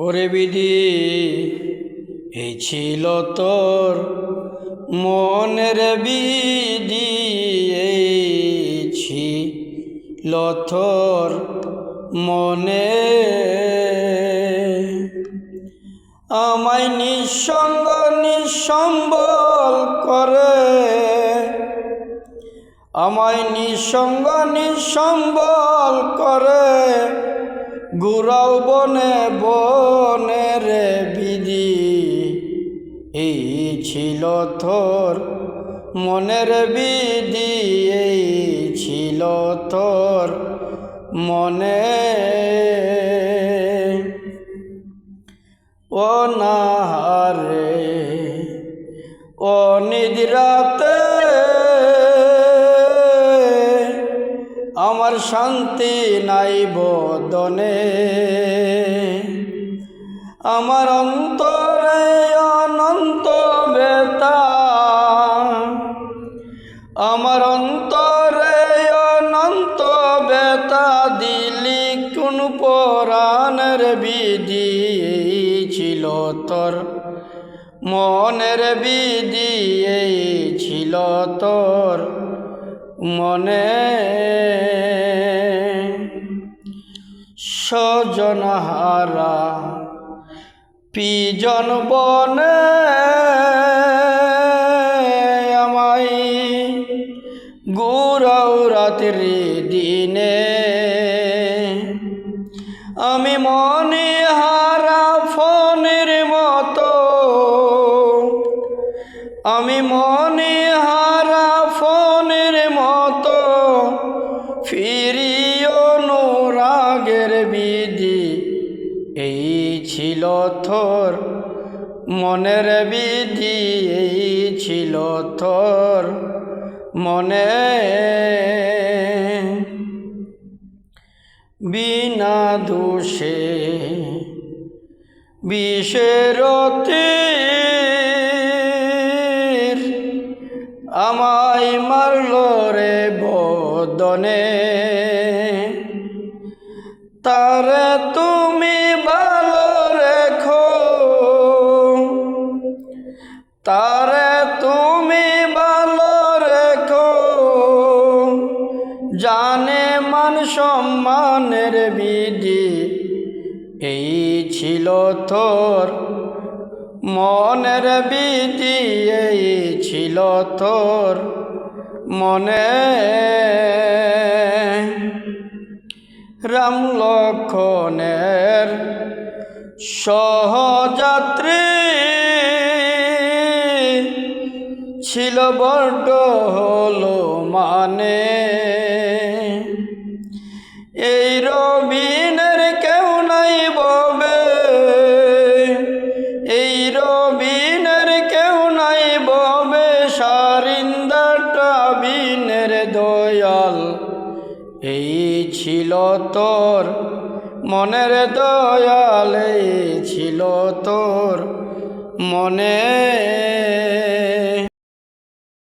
ওরে বিধি, এই ছিল তোর মনের বিধি, এই তোর মনে। আমায় নিঃসঙ্গ, নিঃসম্বল করে। আমায় নিঃসঙ্গ, নিঃসম্বল করে। গুরাও বনে বনে রে বিধি। এই ছিল তোর মনের বিধি, এই ছিল তোর মনে। ও নাহারে আমার শান্তি নাই বদনে। আমার অন্তরে অনন্ত বেতা। আমার অন্তরে অনন্ত বেতা দিলি কোন পরাণের বিধি ছিল তোর। মনের বিধি ছিল তোর। মনে। সজনহারা পিজন বনে। গুরাও রাত্রি দিনে। আমি মনে হারা ফোনের মতো। আমি মনে হারা ফিরিও রাগের বিধি, এই ছিল তোর মনের বিধি, এই ছিল থর। মনে বিনা দোষে বিষেরতে আমায় মারল রে বদনে। তারে তুমি ভালো রেখো। তারে তুমি ভালো রেখো। জানে মান সম্মানের বিধি, এই ছিল তোর মনের এই ছিল তোর মনে। রাম লক্ষণের সহযাত্রী ছিল বড্ড হলো মানে। বিনের দয়াল এই ছিল তোর। মনের দয়াল এই ছিল তোর। মনে